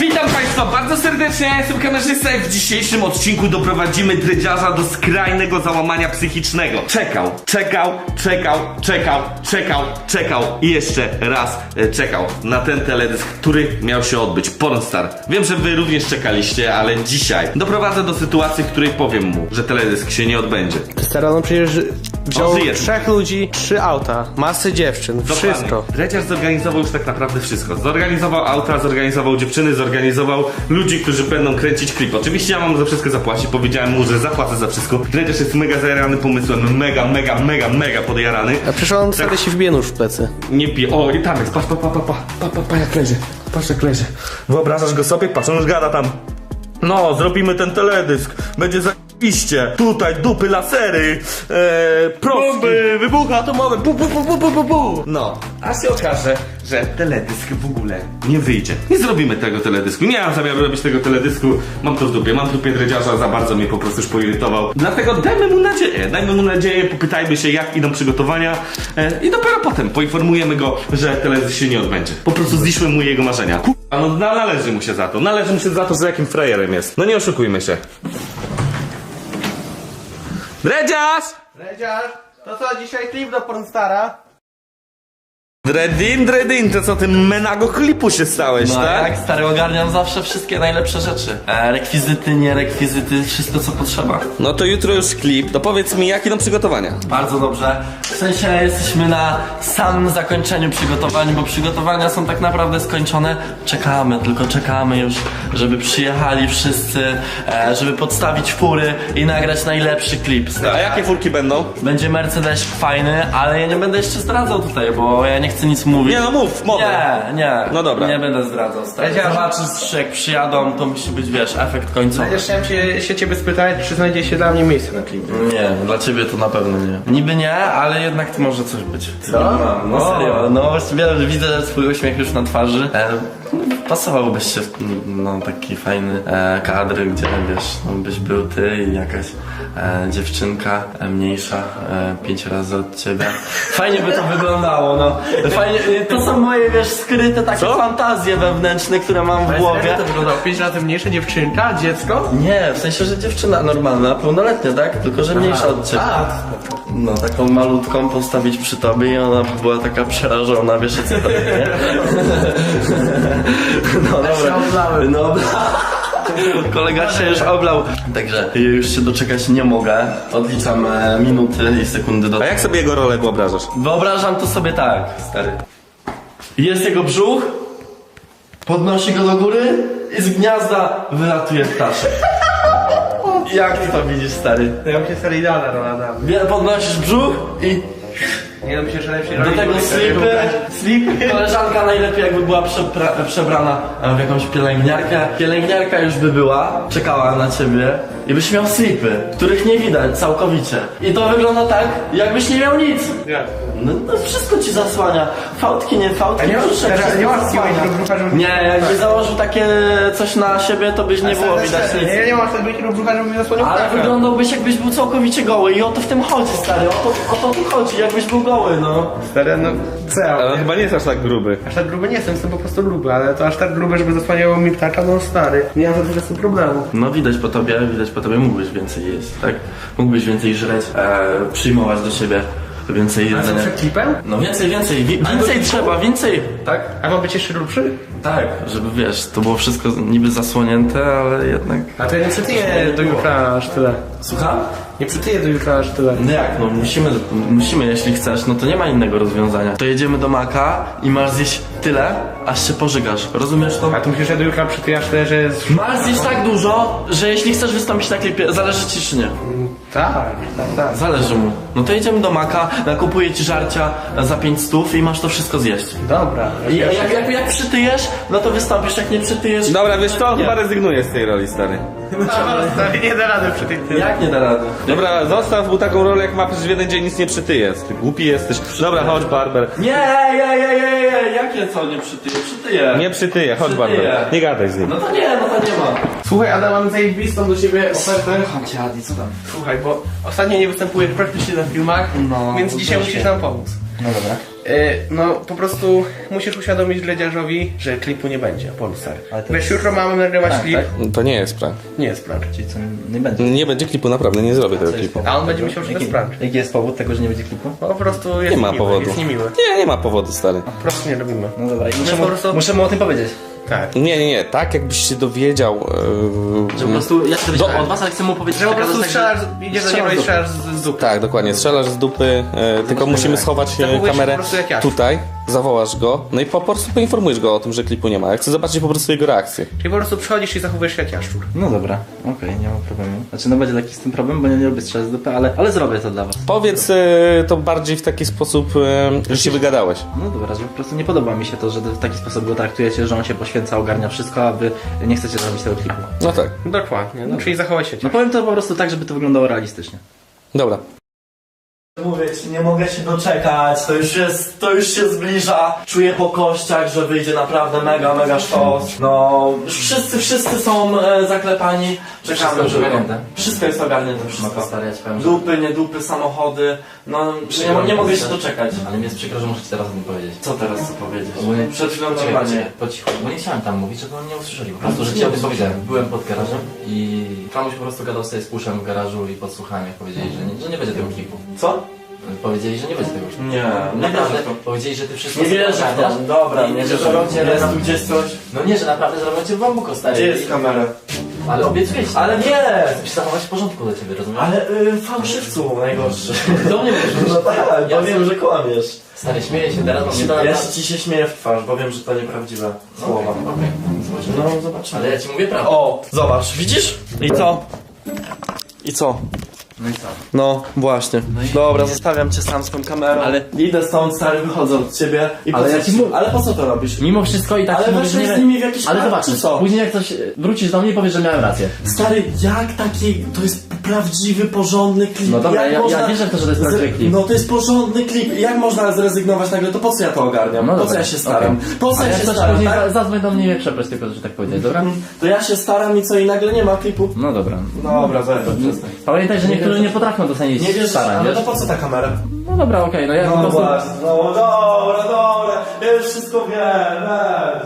Witam Państwa bardzo serdecznie, ja jestem kamerzysta i w dzisiejszym odcinku doprowadzimy dredziarza do skrajnego załamania psychicznego. Czekał, czekał, czekał, czekał, czekał, czekał i jeszcze raz e, czekał na ten teledysk, który miał się odbyć. Pornstar. Wiem, że Wy również czekaliście, ale dzisiaj doprowadzę do sytuacji, w której powiem mu, że teledysk się nie odbędzie. Stara, no przecież wziął trzech ludzi, trzy auta, masę dziewczyn, wszystko. Dokładnie. Dredziarz zorganizował już tak naprawdę wszystko. Zorganizował auta, zorganizował dziewczyny, zorganizował ludzi, którzy będą kręcić klip. Oczywiście ja mam za wszystko zapłacić, powiedziałem mu, że zapłacę za wszystko. Dredziarz jest mega zajarany pomysłem, mega, mega, mega, mega podjarany. A przecież on stary się wbije nóż w plecy. Nie pije. O, i tam jest, patrz, pa, pa, pa, pa, pa, pa, pa, jak leży. Patrz jak leży. Wyobrażasz go sobie? Patrz, on już gada tam. No, zrobimy ten teledysk. Będzie zajebiście. Tutaj dupy, lasery, e, Bomby, wybucha atomowe, bu, bu, bu, bu, bu, bu, bu. No, a się okaże, że teledysk w ogóle nie wyjdzie. Nie zrobimy tego teledysku. Nie mam zamiaru robić tego teledysku. Mam to w dupie. Mam w dupie dredziarza, za bardzo mnie po prostu już poirytował. Dlatego dajmy mu nadzieję. Dajmy mu nadzieję, popytajmy się, jak idą przygotowania e, i dopiero potem poinformujemy go, że teledysk się nie odbędzie. Po prostu zniszmy mu jego marzenia. Kurwa, no na- należy mu się za to. Należy mu się za to, że jakim frajerem jest. No nie oszukujmy się. Dredziarz! Redziarz, to co, dzisiaj klip do Pornstara? Dredin, Dredin, to co ty menago klipu się stałeś, No tak? jak stary, ogarniam zawsze wszystkie najlepsze rzeczy. E, rekwizyty, nie rekwizyty, wszystko co potrzeba. No to jutro już klip, to powiedz mi, jakie idą przygotowania? Bardzo dobrze. W sensie jesteśmy na samym zakończeniu przygotowań, bo przygotowania są tak naprawdę skończone. Czekamy, tylko czekamy już, żeby przyjechali wszyscy, e, żeby podstawić fury i nagrać najlepszy klip. A jakie furki będą? Będzie Mercedes fajny, ale ja nie będę jeszcze zdradzał tutaj, bo ja nie chcę nic mówić. Nie no mów, mogę. Nie, nie. No dobra. Nie będę zdradzał. Stary. Zobaczysz, jak przyjadą, to musi być, wiesz, efekt końcowy. Redziarz, chciałem się, się ciebie spytać, czy znajdzie się dla mnie miejsce na klipie. Nie, dla ciebie to na pewno nie. Niby nie, ale jednak to może coś być. Co? No, no serio, no właściwie widzę twój uśmiech już na twarzy. E, pasowałbyś się w no, taki fajny e, kadr, gdzie wiesz, no, byś był ty i jakaś e, dziewczynka e, mniejsza, e, pięć razy od ciebie. Fajnie by to wyglądało, no. Fajnie, to są moje, wiesz, skryte takie Co? fantazje wewnętrzne, które mam w głowie. to wyglądało? Pięć razy mniejsza dziewczynka, dziecko? Nie, w sensie, że dziewczyna normalna, pełnoletnia, tak? Tylko, że mniejsza od ciebie. A, No, taką malutką postawić przy tobie i ona by była taka przerażona, wiesz o co chodzi, nie? No dobra. oblałem. No, kolega się już oblał. Także już się doczekać nie mogę. Odliczam e, minuty i sekundy do... A jak sobie jego rolę wyobrażasz? Wyobrażam to sobie tak, stary. Jest jego brzuch, podnosi go do góry i z gniazda wylatuje ptaszek. Jak ty to widzisz, stary? to ja myślę, stary idealna rola dla mnie. Podnosisz brzuch i Nie no, myślę, że lepiej do tego slipy, slip. Koleżanka najlepiej jakby była przepra- przebrana e, w jakąś pielęgniarkę. Pielęgniarka już by była, czekała na ciebie i byś miał slipy, których nie widać całkowicie. I to wygląda tak, jakbyś nie miał nic. No, no wszystko ci zasłania. Fałdki, nie fałdki, nie masz- brzuszek, teraz nie masz brzucha, żeby- Nie, jakbyś założył takie coś na siebie, to byś nie było widać nic. Nie, nie mam wtedy takiego brzucha, żeby mi zasłonił Ale ptaka. wyglądałbyś jakbyś był całkowicie goły i o to w tym chodzi, stary, o to, o to tu chodzi, jakbyś był goły, no. Stary, no co ja? Ale on chyba nie jest aż tak gruby. Aż tak gruby nie jestem, jestem po prostu gruby, ale to aż tak grube, żeby zasłaniało mi ptaka, no stary. Nie mam za dużo problemu. No widać po tobie, widać po tobie, mógłbyś więcej jeść, tak? Mógłbyś więcej żreć, e, przyjmować do siebie więcej A co jedzenia. przed klipem? No więcej, więcej, wi- więcej trzeba, więcej, tak? A ma być jeszcze grubszy? Tak, żeby wiesz, to było wszystko niby zasłonięte, ale jednak... A to ja nie przytyję do jutra aż tyle. Słucham? Nie przytyję do jutra aż tyle. No jak, no musimy, musimy, jeśli chcesz, no to nie ma innego rozwiązania. To jedziemy do Maka i masz zjeść tyle, aż się pożygasz, rozumiesz to? A tu myślisz, że do jutra przytyję aż tyle, że jest... Masz zjeść tak dużo, że jeśli chcesz wystąpić na klipie, zależy ci czy nie. Tak, tak, tak. Zależy mu. No to jedziemy do Maka, nakupuję ci żarcia za 5 stów i masz to wszystko zjeść. Dobra. I jak, jak, jak przytyjesz, no to wystąpisz, jak nie przytyjesz... Dobra, wiesz co? Chyba rezygnuję z tej roli, stary. Nie da rady przy Jak nie da rady? Dobra, zostaw mu taką rolę, jak ma przecież w jeden dzień nic nie przytyje. Ty głupi jesteś. Dobra, chodź, Barber. Nie, nie, nie, nie, nie, jakie co nie przytyje? Przytyje. Nie przytyje, chodź, Przytyje. Barber. Nie gadaj z nim. No to nie, no to nie ma. Słuchaj, Adam, mam zajebistą do ciebie ofertę. Chodź, Adi, co tam? Słuchaj, bo ostatnio nie występujesz praktycznie na filmach, No, więc to dzisiaj też musisz nam pomóc. No dobra. Y, no po prostu musisz uświadomić Ledziarzowi, że klipu nie będzie, Pol stary. Ale to Wiesz, jest- jutro mamy nagrywać Tak, klip. tak? To nie jest prank. Nie jest prank. Czyli co, nie będzie. Nie będzie klipu, naprawdę, nie zrobię tego klipu. A on będzie myślał, że to Jaki- jest prank. Jaki jest powód tego, że nie będzie klipu? Po prostu jest Nie ma niemiły, powodu. Jest niemiły. Nie, nie ma powodu, stary. Po prostu nie robimy. No dobra, i muszę, po mu, prostu- muszę mu o tym powiedzieć. Tak. Nie, nie, nie, tak jakbyś się dowiedział... Że po prostu ja się Do- dowiedziałem od was, ale chcę mu powiedzieć, Że po prostu strzelasz, idziesz do niego i strzelasz z, dupy. Tak, dokładnie, strzelasz z dupy, e, tylko musimy schować e, kamerę po prostu jak ja. tutaj, zawołasz go, no i po prostu poinformujesz go o tym, że klipu nie ma. Ja chcę zobaczyć po prostu jego reakcję. Czyli po prostu przychodzisz i zachowujesz się jak jaszczur. No dobra, okej, nie ma problemu. Znaczy, no będzie taki z tym problem, bo ja nie lubię strzelać z dupy, ale, ale zrobię to dla was. Powiedz e, to bardziej w taki sposób, e, że się wygadałeś. No dobra, że po prostu nie podoba mi się to, że w taki sposób go traktujecie, że on się poświęca, ogarnia wszystko, a wy nie chcecie zrobić tego klipu. No tak, Dokładnie. No, czyli zachować się No powiem to po prostu tak, żeby to wyglądało realistycznie. dobra. Mówię ci, nie mogę się doczekać, to już jest, to już się zbliża. Czuję po kościach, że wyjdzie naprawdę mega, mega sztos. No, już wszyscy, wszyscy są e, zaklepani. Czekamy, Wszystko już żeby- ogarnięte? Wszystko jest ogarnięte, wszystko. to stary, ja ci powiem, że... Dupy, nie dupy, samochody. No, nie, nie mogę się doczekać. Ale mi jest przykro, że muszę ci teraz o tym powiedzieć. Co teraz co powiedzieć? Ogólnie Przed chwilą Czekaj, normalnie. po cichu, bo nie chciałem tam mówić, żeby oni nie usłyszeli. Po prostu, że ci o tym powiedziałem. Byłem pod garażem i Kamuś po prostu gadał sobie z puszem w garażu i podsłuchałem, jak powiedzieli, że nie, że nie będzie tego klipu. Co? Powiedzieli, że nie będzie tego klipu. Nie, nie Naprawdę, to. powiedzieli, że ty wszystko Nie wierzę w to. Dobra, i nie że zrobią cię Jest na- tu gdzieś coś? No nie, że naprawdę zrobią cię w bambuko, stary. Gdzie jest kamera? Ale obiecujesz. Ale nie! Chcesz zachować w porządku do ciebie, rozumiesz? Ale y, fałszywcu najgorszy. Do mnie mówisz. No tak, Ja wiem, że kłamiesz. Stary, śmieję się teraz, to Ja ci się śmieję w twarz, bo wiem, że to nieprawdziwe słowa. Okej, zobaczymy. No, zobaczymy. Ale ja ci mówię prawdę. O, zobacz, widzisz? I co? I co? No i co? No, właśnie. Dobra, zostawiam cię sam z tą kamerą. Ale- Idę stąd, stary, wychodzę od ciebie. I po Ale co ja ci ci- mówię- Ale po co to robisz? Mimo wszystko i tak Ale ci mówię, weszłeś że nie z nimi w jakiś Ale zobaczysz, czy co? później jak coś e, wrócisz do mnie i powiesz, że miałem rację. Stary, jak taki, to jest prawdziwy, porządny klip. No dobra, jak ja- ja wierzę w to, że to jest prawdziwy klip. No to jest porządny klip. Jak można zrezygnować nagle? To po co ja to ogarniam? No po dobra, co ja się staram? okej. Po co A ja jak się staram, tak? za- zadzwoń do mnie przeproś tylko, że tak powiedzieć, dobra? To ja się staram i co, i nagle nie ma klipu? No dobra. Dobra, przestań. Pamiętaj, że niektórzy nie potrafią docenić Nie wiesz, starań, ale wiesz? to po co ta kamera? No dobra, okej, no ja po No prostu... właśnie, no dobra, dobra, ja już wszystko wiem, weź,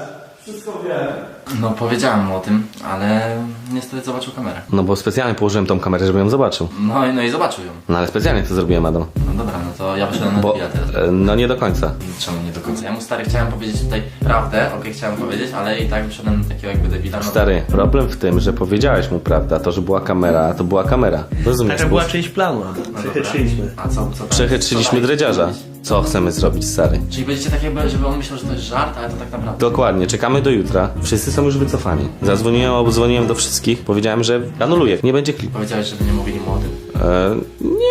wszystko wiem. No powiedziałem mu o tym, ale niestety zobaczył kamerę. No bo specjalnie położyłem tą kamerę, żeby ją zobaczył. No i, no i zobaczył ją. No ale specjalnie to zrobiłem, Adam. No dobra, no to ja wyszedłem na Bo, teraz. e, no nie do końca. Czemu nie do końca? Ja mu stary chciałem powiedzieć tutaj prawdę, okej, chciałem powiedzieć, ale i tak wyszedłem na takiego jakby debila. No, Stary, problem w tym, że powiedziałeś mu prawdę, to, że była kamera, to była kamera. Rozumiesz? Taka była część planu. no Przechytrzyliśmy. A co, co tam? Przechytrzyliśmy co dredziarza. Co chcemy zrobić, stary? Czyli będziecie tak jakby, żeby on myślał, że to jest żart, ale to tak naprawdę. Dokładnie, czekamy do jutra. Wszyscy są już wycofani. Zadzwoniłem, obdzwoniłem do wszystkich, powiedziałem, że anuluję, nie będzie klipu. Powiedziałeś, żeby nie mówili mu o tym. E,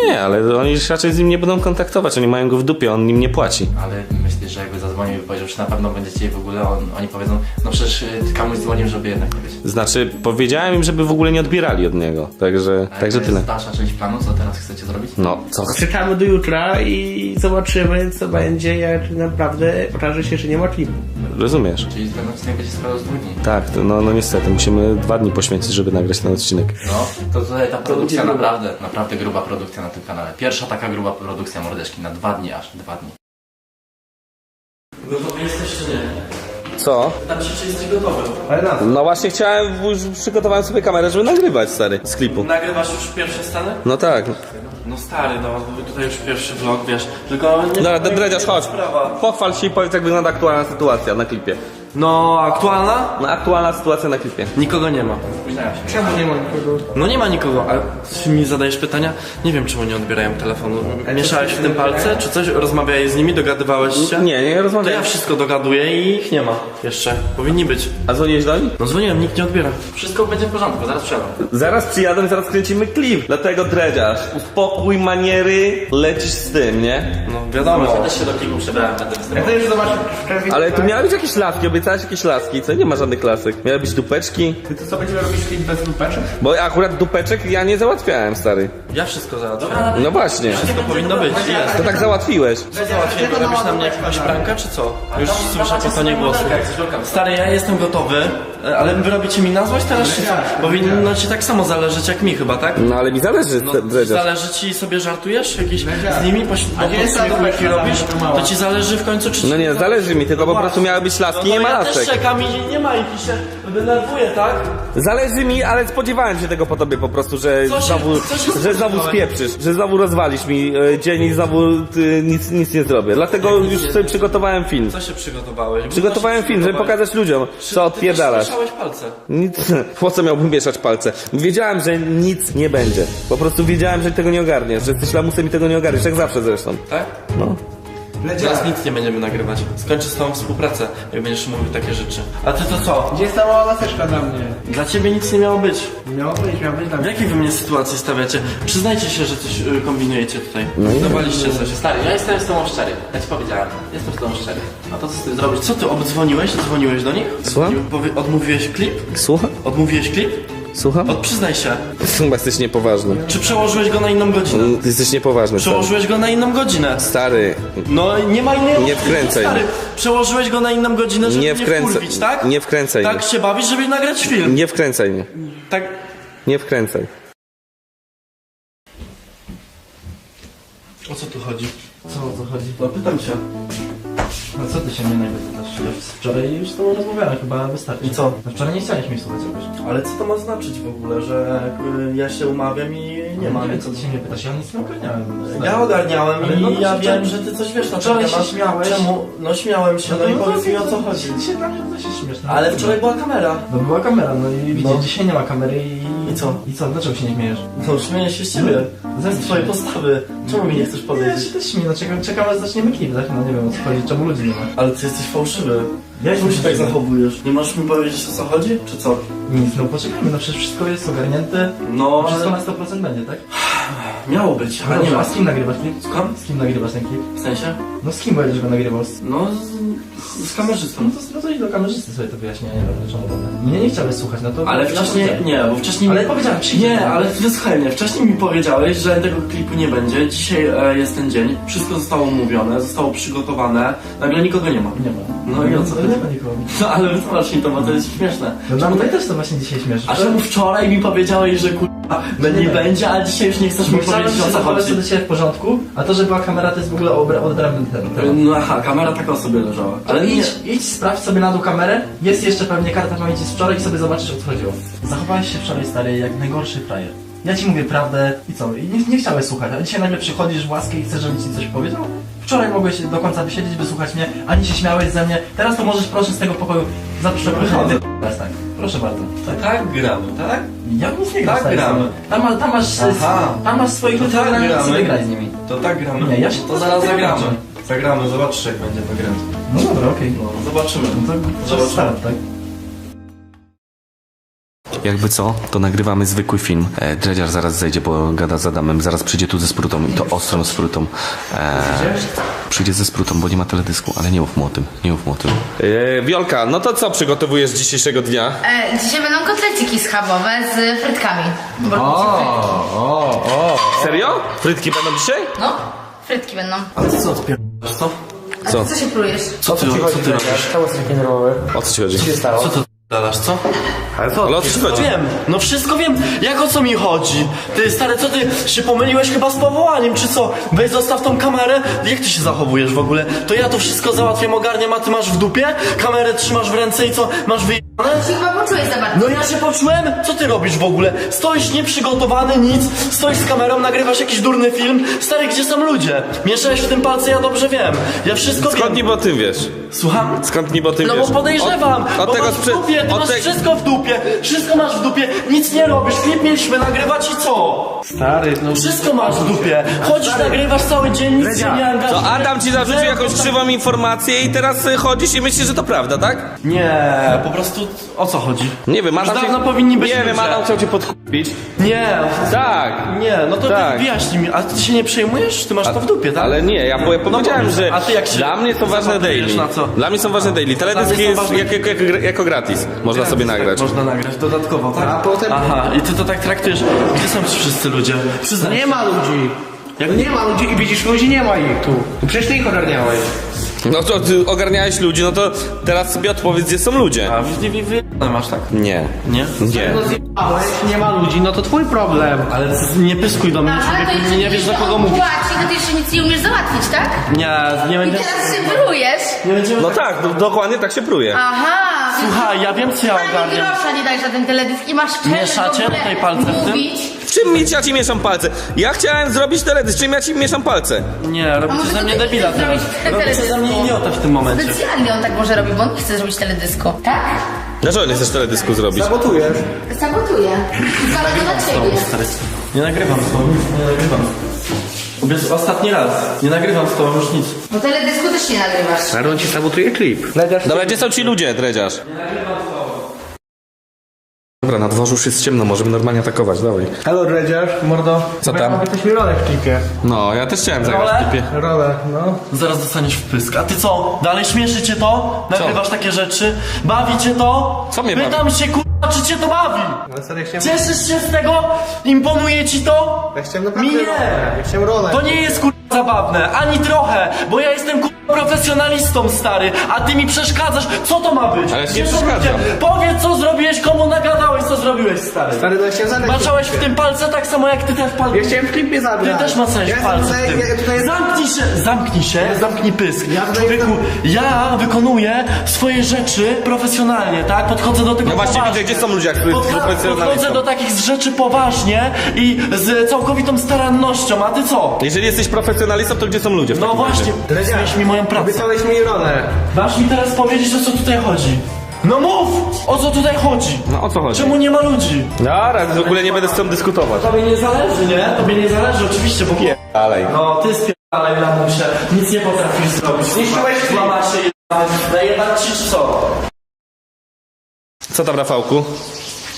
nie, ale oni się raczej z nim nie będą kontaktować, oni mają go w dupie, on im nie płaci. Ale myślisz, że jakby zadzwonił i powiedział, że na pewno będziecie w ogóle on, oni powiedzą, no przecież y, komuś dzwonił, żeby jednak nie być. Znaczy, powiedziałem im, żeby w ogóle nie odbierali od niego, także, A także to tyle. jest dalsza część planu, co teraz chcecie zrobić? No, co? Czekamy do jutra i zobaczymy, co będzie, jak naprawdę okaże się, że nie ma klipu. Rozumiesz? Czyli ten odcinek będzie składał z dwóch dni. Tak, to no, no niestety, musimy dwa dni poświęcić, żeby nagrać ten odcinek. No, to tutaj ta produkcja naprawdę, naprawdę gruba produkcja na tym kanale. Pierwsza taka gruba produkcja mordeczki na dwa dni aż, dwa dni. Gotowy jesteś czy nie? Co? Tam się, czy jesteś gotowy. Ale na co? No właśnie chciałem, już przygotowałem sobie kamerę, żeby nagrywać, stary, z klipu. Nagrywasz już pierwsze sceny? No tak. No stary, no tutaj już pierwszy vlog, wiesz, tylko nie... Dobra, Dredziarz, chodź. Sprawa. Pochwal się i powiedz, jak wygląda aktualna sytuacja na klipie. No, aktualna? No, aktualna sytuacja na klipie. Nikogo nie ma. Czemu nie ma nikogo? No nie ma nikogo, ale ty mi zadajesz pytania? Nie wiem, czemu nie odbierają telefonu. Mieszałeś w tym palce, czy coś? Rozmawiałeś z nimi, dogadywałeś się? Nie, nie To ja wszystko dogaduję i ich nie ma. Jeszcze. Powinni być. A dzwoniłeś do nich? No dzwoniłem, nikt nie odbiera. Wszystko będzie w porządku, zaraz przyjadę. Zaraz przyjadę zaraz kręcimy klip. Dlatego dredziarz, uspokój maniery, lecisz z tym, nie? No wiadomo. Ja też się do klipu przebrałem, będę Ja występował. Ale tu miały być jakieś laski, obiecałeś jakieś laski, co? Nie ma żadnych lasek. Miały być dupeczki, Ty to co, będziemy robić klip bez lupeczek? bo akurat dupeczek ja nie załatwiałem, stary. Ja wszystko załatwię. No właśnie. Wszystko powinno być, jest. To tak załatwiłeś. Co załatwię? Robisz na mnie jakąś prankę, czy co? Już słyszę po tonie głosu. Stary, ja jestem gotowy. E, Ale wy robicie mi na złość teraz, czy co? Powinno ci tak samo zależeć jak mi chyba, tak? No ale mi zależy, No, Dredziarz. zależy ci sobie żartujesz jakieś z nimi, poś- bo gdzie jest po sobie ta chujki dobra robisz, to ci zależy w końcu czy No nie, zależy mi, tylko po prostu miały być laski, nie no, ma ja lasek. też czekam i nie ma ich i się denerwuję, tak? Zależy mi, ale spodziewałem się tego po tobie po prostu, że Co się- znowu, co się że znowu spieprzysz, że znowu rozwalisz mi e, dzień i znowu ty, nic, nic nie zrobię. Dlatego już nie sobie przygotowałem film. Co się przygotowałeś? Przygotowałem film, żeby pokazać ludziom, co ty odpierdalasz. Też słyszałeś palce. Nic, po co miałbym mieszać palce? Wiedziałem, że nic nie będzie. Po prostu wiedziałem, że tego nie ogarniesz, że jesteś lamusem i tego nie ogarniesz, jak zawsze zresztą. Tak? No. Teraz nic nie będziemy nagrywać. Skończę z tobą współpracę, jak będziesz mówił takie rzeczy. A ty to co? Gdzie jest ta mała laseczka dla mnie? Dla ciebie nic nie miało być. Miało być, miało być dla W mnie. jakiej wy mnie sytuacji stawiacie? Przyznajcie się, że coś y, kombinujecie tutaj. No Zdawaliście coś. Stary, ja jestem z tobą szczery. Ja ci powiedziałem. Jestem z tobą szczery. A to co ty zrobisz? Co ty, obdzwoniłeś? Dzwoniłeś do nich? Słucham? Powie- Odmówiłeś klip? Słucham? Odmówiłeś klip? Słucham? Od przyznaj się. Chyba jesteś niepoważny. Czy przełożyłeś go na inną godzinę? Ty jesteś niepoważny, stary. Przełożyłeś go na inną godzinę. Stary, No nie ma innej Nie opcji, wkręcaj stary. mnie. Przełożyłeś go na inną godzinę, żeby Nie nie, wkręcaj- wkurwić, tak? nie wkręcaj Tak mnie. się bawisz, żeby nagrać film. nie wkręcaj mnie. Tak. Nie wkręcaj. O co tu chodzi? Co o co chodzi? No pytam się. No co ty się mnie najpierw pytasz? Ja wczoraj już z tobą rozmawiałem, chyba wystarczy. I co? No wczoraj nie chciałeś mnie słuchać jakoś. Ale co to ma znaczyć w ogóle, że y, ja się umawiam i nie ma Nie wiem, nic. co ty się mnie pytasz, ja nic nie ogarniałem. Ja ogarniałem Ale i no, ja wiem, że ty coś wiesz na ten Wczoraj się śmiałeś. Czemu? No śmiałem się, no, i powiedz mi o co chodzi. Dzisiaj dla mnie to się śmieszne. Ale wczoraj była kamera. No była kamera, no i widzisz, No. dzisiaj nie ma kamery i... I co? I co, dlaczego się nie śmiejesz? No śmieję się z ciebie. No, Z twojej postawy. Czemu mi nie chcesz No, ja się też śmieję, no czekam, czekam aż zaczniemy klip, tak? No nie wiem o co chodzi, czemu ludzi nie ma. Ale ty jesteś fałszywy. Ja Czemu się tak zachowujesz? Nie możesz mi powiedzieć o co chodzi? Czy co? Nic, no poczekajmy, no przecież wszystko jest ogarnięte. No, Wszystko ale na 100% będzie, tak? Miało być, ale nie ma. A z kim nagrywasz klip? Z kim nagrywasz ten klip? W sensie? No z kim będziesz go nagrywał? No, z, z kamerzystą. No to, no to idź do kamerzysty sobie to wyjaśnienie, no, czemu dobre. Mnie nie chciałeś słuchać, no to... Ale wcześniej, nie, bo wcześniej... Ale mi- powiedziałem, przyjdzie. Nie, ale wysłuchaj mnie, wcześniej mi powiedziałeś, że tego klipu nie będzie, dzisiaj e, jest ten dzień, wszystko zostało umówione, zostało przygotowane, nagle nikogo nie ma. Nie ma. No i o co No nie ma nikogo. No ale wytłumacz mi to, bo to jest śmieszne. No dla mnie też to właśnie dzisiaj śmieszy. A czemu wczoraj mi powiedziałeś, że kurwa nie będzie, a dzisiaj już nie chcesz chciałem powiedzieć o się co zachować chodzi? do ciebie w porządku, a to, że była kamera, to jest w ogóle odrębny ten temat. No aha, kamera taka sobie leżała. Ale nie, idź, idź, sprawdź sobie na dół kamerę, jest jeszcze pewnie karta pamięci z wczoraj i sobie zobaczysz o co chodziło. Zachowałeś się wczoraj stary jak najgorszy frajer. Ja ci mówię prawdę i co? I nie, nie chciałeś słuchać, a dzisiaj nagle przychodzisz w łaskę i chcesz, żebym ci coś powiedział? Wczoraj mogłeś do końca wysiedzieć, wysłuchać mnie, ani się śmiałeś ze mnie. Teraz to możesz proszę z tego pokoju za przeproszeniem wyjść tak. Proszę bardzo. tak, tak gramy, tak? Ja nic nie gram Tak stary, gramy. Tam, ma- tam masz, Aha. tam masz swoich ludzi, tak tak gramy. sobie graj z nimi. To tak gramy. Nie, ja się to zaraz tego zagramy. nauczę. Zagramy, zobaczysz jak będzie to grać. No dobra, okej. No, zobaczymy. No to Zobaczymy. start, tak? Jakby co, to nagrywamy zwykły film. E, Dredziarz zaraz zejdzie, bo gada z Adamem. Zaraz przyjdzie tu ze sprutą i to ostrą sprutą. E, przyjdzie ze sprutą, bo nie ma teledysku, ale nie mów mu o tym. Nie mów mu o tym. E, Wiolka, no to co przygotowujesz dzisiejszego dnia? E, dzisiaj będą kotleciki schabowe z frytkami. Bo Serio? Frytki będą dzisiaj? No, frytki będą. A ty co odpierdolasz, co? A Co? co się plujesz? Co ty, co ty robisz? Jesteś taki nerwowy? O co ci chodzi? Co się stało? Co ty odpierdalasz, co? Ale co? Ale o co ci chodzi? Wiem, no wszystko wiem. Jak o co mi chodzi? Ty stary, co ty się pomyliłeś chyba z powołaniem, czy co? Weź zostaw tą kamerę. Jak ty się zachowujesz w ogóle? To ja to wszystko załatwiam, ogarniam, a ty masz w dupie? Kamerę trzymasz w ręce i co? Masz wyjebane? Się chyba poczułeś za bardzo. No ja się poczułem? Co ty robisz w ogóle? Stoisz nieprzygotowany, nic, stoisz z kamerą, nagrywasz jakiś durny film. Stary, gdzie są ludzie? Mieszałeś w tym palce, ja dobrze wiem. Ja wszystko Skąd wiem. niby o tym wiesz? Słucham? Skąd niby o tym No wiesz? bo podejrzewam, Od, od bo tego masz w dupie, ty masz wszystko w dupie, wszystko masz w dupie, nic nie robisz, klip mieliśmy nagrywać i co? Stary, no... Wszystko masz w dupie, chodzisz, nagrywasz cały dzień, nic się nie angażujesz. To Adam ci zarzucił jakąś krzywą informację i teraz y, chodzisz i myślisz, że to prawda, tak? Nie, po prostu o co chodzi? Nie wiem, Adam Już cię... dawno powinni być Nie wiem, ludzie. Adam chciał cię podkupić. Nie, Tak. nie, no to Tak. ty wyjaśnij mi, a ty się nie przejmujesz? Ty masz to w dupie, tak? Ale nie, ja po- ja powiedziałem, powiedz, że a ty jak się dla mnie są ważne zapatrujesz daily. na co? Dla mnie są ważne daily. Teledysk mnie są jest ważne- jak, jak, jak, jako gratis. Można sobie nagrać. Można nagrać dodatkowo, tak? A potem- Aha, i ty to tak traktujesz. Gdzie są ci wszyscy ludzie? Przyznaj Nie się. ma ludzi. Jak Nie ma ludzi i widzisz ludzi, nie ma ich tu. No Przecież ty ich ogarniałeś. No to ty ogarniałeś ludzi, no to teraz sobie odpowiedz, gdzie są ludzie. A wy, wy, wy, wy masz tak? Nie. Nie? Nie. Ale jeśli nie ma ludzi, no to twój problem. Ale nie pyskuj do mnie, No, ale to człowieku, nie, nie wiesz do kogo on mówisz. płaci, to ty jeszcze nic nie umiesz załatwić, tak? Nie, nie I będzie... teraz się brujesz. Nie będziemy... No tak, do, dokładnie tak się pruje. Aha. Słuchaj, ja wiem co ja Ani ogarniam. grosza nie dajesz na ten teledysk i masz czelność Mieszacie tutaj palce w tym? mówić. W czym mi ja ci mieszam palce? Ja chciałem zrobić teledysk, czym ja ci mieszam palce? Nie, A robicie może ze to mnie ty debila chcesz teraz. zrobić Robicie ze mnie idiotę w tym momencie. Specjalnie on tak może robić, bo on nie chce zrobić teledysku. Tak? Dlaczego nie chcesz teledysku zrobić? Sabotujesz. Sabotuje. To na ciebie. Nie nagrywam z tobą, nie nagrywam. Wiesz, ostatni raz. Nie nagrywam z tobą już nic. Bo teledysku też nie nagrywasz. Ale on ci sabotuje klip. Ledziarz Dobra, gdzie są ci ludzie, dredziarz? Dobra, na dworzu już jest ciemno, możemy normalnie atakować, dawaj. Halo Dredziarz, mordo. Co tam? Jesteś mi rolę w klipie. No, ja też chciałem zagrać Rolę? w klipie. Rolę, no. Zaraz dostaniesz w pysk. A ty co? Dalej śmieszy cię to? Nagrywasz takie rzeczy? Bawi cię to? Co mnie Pytam się kurwa, czy cię to bawi? Ale serio, chciałem... Cieszysz się z tego? Imponuje ci to? Ja chciałem naprawdę Mi nie. rolę. Ja chciałem rolę. To nie jest kurwa zabawne, ani trochę, bo ja jestem kurwa profesjonalistą stary, a ty mi przeszkadzasz. Co to ma być? Ale ja ci nie przeszkadzam. ludzie? Powiedz co zrobiłeś, komu nagadałeś, co zrobiłeś stary. Stary, no ja chciałem zagrać Maczałeś w tym palce tak samo jak ty też palce. Ja chciałem w klipie Ty zagrać. też macałeś ja w palce w tym. Ja tutaj... Zamknij się, zamknij się, zamknij pysk. Ja tutaj Człowieku, ja wykonuję swoje rzeczy profesjonalnie, tak? Podchodzę do tego No właśnie poważnie. widzę, gdzie są ludzie, jak tu jest Podcha- profesjonalistą. Podchodzę do takich rzeczy poważnie i z całkowitą starannością, a ty co? Jeżeli jesteś profesjonalistą, to gdzie są ludzie? w No takim razie? właśnie, zmieś mi moją pracę. Obiecałeś mi rolę. Dasz mi teraz powiedzieć, o co tutaj chodzi. No mów! O co tutaj chodzi? No o co chodzi? Czemu nie ma ludzi? Dobra, w ogóle nie będę z tobą dyskutować. Tobie nie zależy, nie? Tobie nie zależy, oczywiście, bo... Dalej. No, ty spierdalaj lamusie, nic nie potrafisz zrobić. Zniszczyłeś klip. Mama się jebać, najebać ci czy co? Co tam, Rafałku?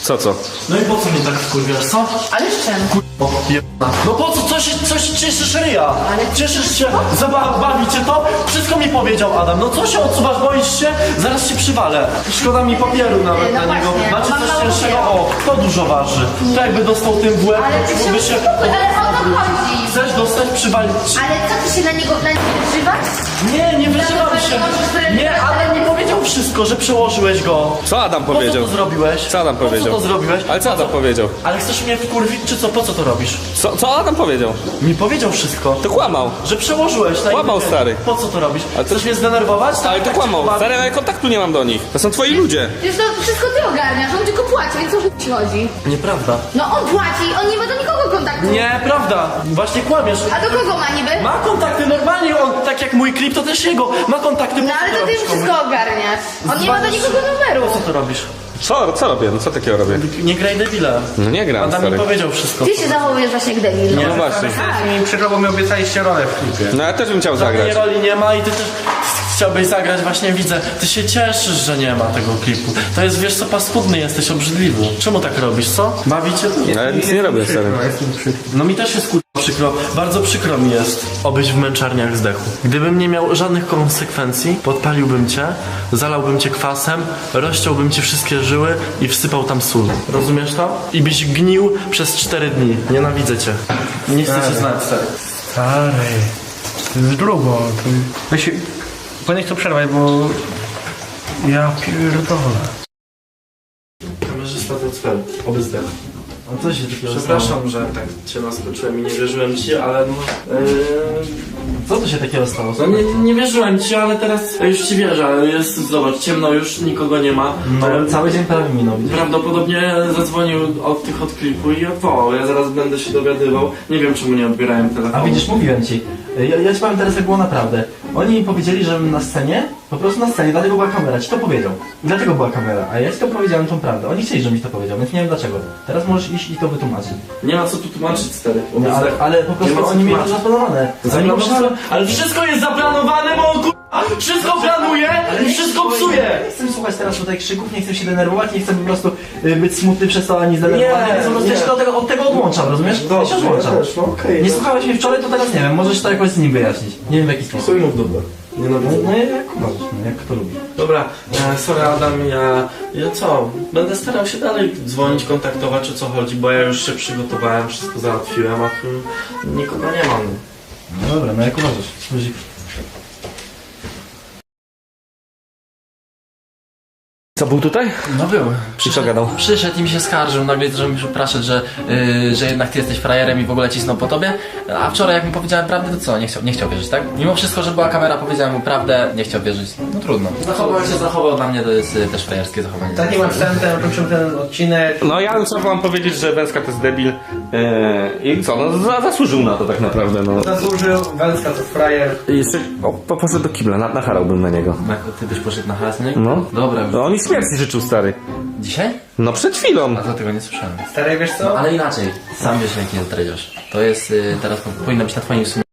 Co, co? No i po co mnie tak wkurwiasz, co? Ale z czym? No po co, co się, co się cieszysz ryja? Ale cieszysz się, Zaba- bawi cię to? Wszystko mi powiedział Adam, no co się odsuwasz, boisz się? Zaraz się przywalę. Szkoda mi papieru nawet No na niego. właśnie, Macie mam coś mało cięższego? papieru. O, kto dużo waży? To jakby dostał tym w łeb, Ale ty się uspokój, ale o to chodzi. Chcesz dostać, przywalić ci. Ale co ty się na niego na Nie, nie wyżywam Dobra, się. nie Adam ale- mi powiedział wszystko, że przełożyłeś go. Co Adam Po co powiedział? to zrobiłeś? Co Adam Po powiedział? co to zrobiłeś? Ale co Adam powiedział? Ale chcesz mnie wkurwić, czy co? Po co to robisz? Co, co Adam powiedział? Mi powiedział wszystko. To kłamał. Że przełożyłeś na Kłamał, stary. Po co to robisz? Ale to- Chcesz mnie zdenerwować? Ale to Tak kłamał. bawi? Stary, ja kontaktu nie mam do nich. To są twoi ludzie. Przecież to wszystko ty ogarniasz, on tylko płaci, więc o chuj ci chodzi. Nieprawda. No on płaci, on nie ma do nikogo kontaktu. Nieprawda. Właśnie kłamiesz. A do kogo ma niby? Ma kontakty normalnie, on tak jak mój klip, to też jego. Ma kontakty. No po co ale to ty robisz już komuś? wszystko ogarniasz. On nie ma do nikogo numeru. Po co to robisz? Co, co robię? No co takiego robię? Nie graj debila. No nie gram, Adam mi stary. powiedział wszystko. Ty się zachowujesz właśnie jak debil. No właśnie. Jesteś mi przykro, bo mi obiecaliście rolę w klipie. No ja też bym chciał zagrać. roli nie ma i ty też chciałbyś zagrać, właśnie widzę. Ty się cieszysz, że nie ma tego klipu. To jest, wiesz co, paskudny jesteś, obrzydliwy. Czemu tak robisz, co? Bawicie to? Ale nic nie robię, stary. No mi też jest kurwa przykro, bardzo przykro mi jest, obyś w męczarniach zdechł. Gdybym nie miał żadnych konsekwencji, podpaliłbym cię, zalałbym cię kwasem, rozciąłbym ci wszystkie żyły i wsypał tam sól. Rozumiesz to? I byś gnił przez cztery dni. Nienawidzę cię. Nie chcę się znać, stary. Stary. To jest grubo. To... Się... Powinieneś to przerwać, bo... Ja pierdolę. Kamerzysta to cel, oby zdechł. A co się takiego Przepraszam, że tak cię naskoczyłem i nie wierzyłem ci, ale no... Co to się takiego stało? No nie, nie wierzyłem ci, ale teraz już ci wierzę, ale jest, zobacz, ciemno już, nikogo nie ma. No, cały dzień prawie minął. widzisz? Prawdopodobnie zadzwonił od tych od klipu i odwołał. Ja zaraz będę się dowiadywał. Nie wiem czemu nie odbierałem telefonu. A widzisz, mówiłem ci. Ja, ja ci powiem teraz, jak było naprawdę. Oni mi powiedzieli, że na scenie, po prostu na scenie, dlatego była kamera, ci to powiedział. I dlatego była kamera, a ja ci to powiedziałem tą prawdę. Oni chcieli, żebym ci to powiedział, więc nie wiem dlaczego. Teraz możesz iść i to wytłumaczyć. Nie ma co tu tłumaczyć, stary. No, ale, ale po prostu oni mieli to zaplanowane. Zaplanowane? Ale wszystko jest zaplanowane, bo wszystko planuje i wszystko psuje! Nie chcę słuchać teraz tutaj krzyków, nie chcę się denerwować, nie chcę po prostu y, być smutny przez to, ani zdenerwowany, Nie, po prostu ja się od tego, od tego odłączam, rozumiesz? ja się odłączam. no okej. Nie słuchałeś mnie wczoraj, to teraz nie wiem, możesz to jakoś z nim wyjaśnić. Nie wiem w jaki sposób. Chuj mów dobra. Nie No, no, no jak możesz, no, jak kto lubi. Dobra, e, sorry Adam, ja, ja co? Będę starał się dalej dzwonić, kontaktować o co chodzi, bo ja już się przygotowałem, wszystko załatwiłem, a tu nikogo nie mam. No dobra, no jak uważasz? Luzik. Co, był tutaj? No był. co gadał? Przyszedł i mi się skarżył, nagle zaczął mi przepraszać, że, yy, że jednak ty jesteś frajerem i w ogóle cisnął po tobie. A wczoraj jak mu powiedziałem prawdę, to co? Nie chciał, nie chciał wierzyć, tak? Mimo wszystko, że była kamera, powiedziałem mu prawdę, nie chciał wierzyć. No trudno. Zachował się, zachował dla mnie to jest y, też frajerskie zachowanie. Takim akcentem kończymy ten odcinek. No ja co wam powiedzieć, że Węska to jest debil yy, i co, no za, zasłużył na to tak naprawdę, no. Zasłużył, Węska to frajer. I jeszcze, o, po- poszedł do kibla, na, nacharałbym na niego. Na- Ty byś poszedł na hałasnik? No. Dobra, już. No on śmierci życzył, stary. Dzisiaj? No przed chwilą. A to tego nie słyszałem. Stary, wiesz co? No ale inaczej, sam wiesz jaki jest dredziarz. To jest, y, teraz powinno być na twoim sumieniu.